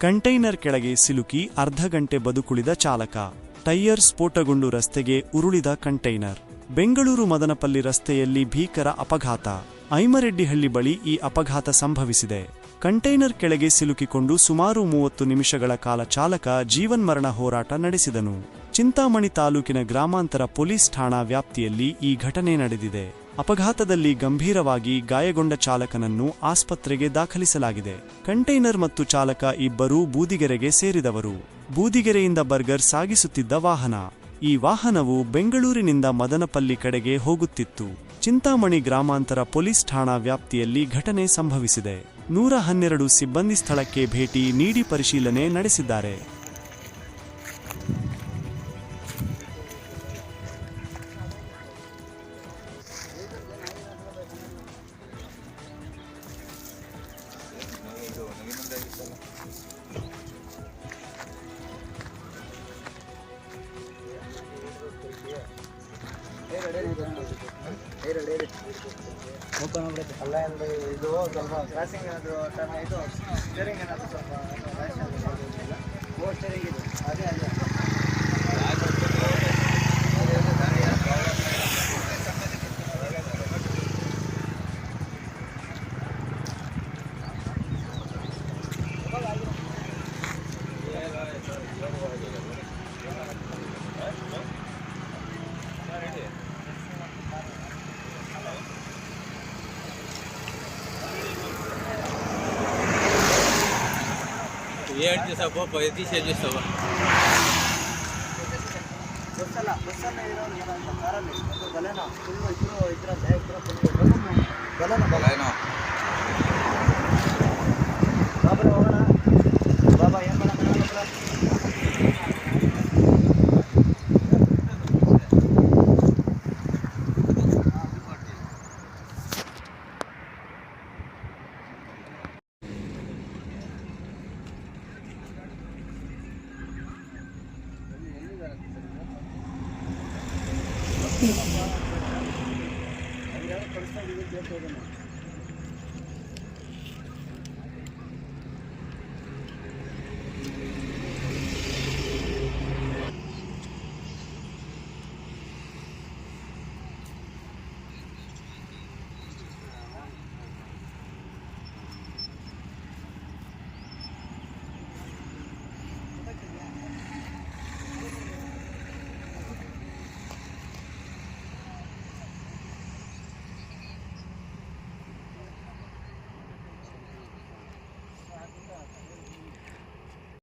Container ಕೆಳಗೆ ಸಿಲುಕಿ ಅರ್ಧ ಗಂಟೆ ಬದುಕುಳಿದ ಚಾಲಕ. ಟೈಯರ್ ಸ್ಫೋಟಗೊಂಡು ರಸ್ತೆಗೆ ಉರುಳಿದ ಕಂಟೈನರ್. ಬೆಂಗಳೂರು ಮದನಪಲ್ಲಿ ರಸ್ತೆಯಲ್ಲಿ ಭೀಕರ ಅಪಘಾತ. ಐಮರೆಡ್ಡಿಹಳ್ಳಿ ಬಳಿ ಈ ಅಪಘಾತ ಸಂಭವಿಸಿದೆ. ಕಂಟೈನರ್ ಕೆಳಗೆ ಸಿಲುಕಿಕೊಂಡು ಸುಮಾರು ಮೂವತ್ತು ನಿಮಿಷಗಳ ಕಾಲ ಚಾಲಕ ಜೀವನ್ಮರಣ ಹೋರಾಟ ನಡೆಸಿದನು. ಚಿಂತಾಮಣಿ ತಾಲೂಕಿನ ಗ್ರಾಮಾಂತರ ಪೊಲೀಸ್ ಠಾಣಾ ವ್ಯಾಪ್ತಿಯಲ್ಲಿ ಈ ಘಟನೆ ನಡೆದಿದೆ. ಅಪಘಾತದಲ್ಲಿ ಗಂಭೀರವಾಗಿ ಗಾಯಗೊಂಡ ಚಾಲಕನನ್ನು ಆಸ್ಪತ್ರೆಗೆ ದಾಖಲಿಸಲಾಗಿದೆ. ಕಂಟೈನರ್ ಮತ್ತು ಚಾಲಕ ಇಬ್ಬರೂ ಬೂದಿಗೆರೆಗೆ ಸೇರಿದವರು. ಬೂದಿಗೆರೆಯಿಂದ ಬರ್ಗರ್ ಸಾಗಿಸುತ್ತಿದ್ದ ವಾಹನ. ಈ ವಾಹನವು ಬೆಂಗಳೂರಿನಿಂದ ಮದನಪಲ್ಲಿ ಕಡೆಗೆ ಹೋಗುತ್ತಿತ್ತು. ಚಿಂತಾಮಣಿ ಗ್ರಾಮಾಂತರ ಪೊಲೀಸ್ ಠಾಣಾ ವ್ಯಾಪ್ತಿಯಲ್ಲಿ ಘಟನೆ ಸಂಭವಿಸಿದೆ. ನೂರ ಹನ್ನೆರಡು ಸಿಬ್ಬಂದಿ ಸ್ಥಳಕ್ಕೆ ಭೇಟಿ ನೀಡಿ ಪರಿಶೀಲನೆ ನಡೆಸಿದ್ದಾರೆ. ಅಲ್ಲ ಎಂದು ಇದು ಸ್ವಲ್ಪ ಕ್ರಾಸಿಂಗ್ ಏನಾದರೂ ಇದು ಸ್ಟೇರಿಂಗ್ ಏನಾದರೂ ಸ್ವಲ್ಪ ಅದೇ ಅದೇ ఏడు చేసావు పది తీసేది చేస్తావా ಬಸ್ಸಲ್ಲ ಬಸ್ಸಲ್ಲ ಇರೋರು ಏನಂತ ಕಾರಲ್ಲಿ ಒಂದು ಬಲೆನ ಫುಲ್ಲು ಇಬ್ಬರು ಇದ್ರಂತೆ ಇಬ್ಬರು ಫುಲ್ಲು ಬಲೆನ ಯಾರು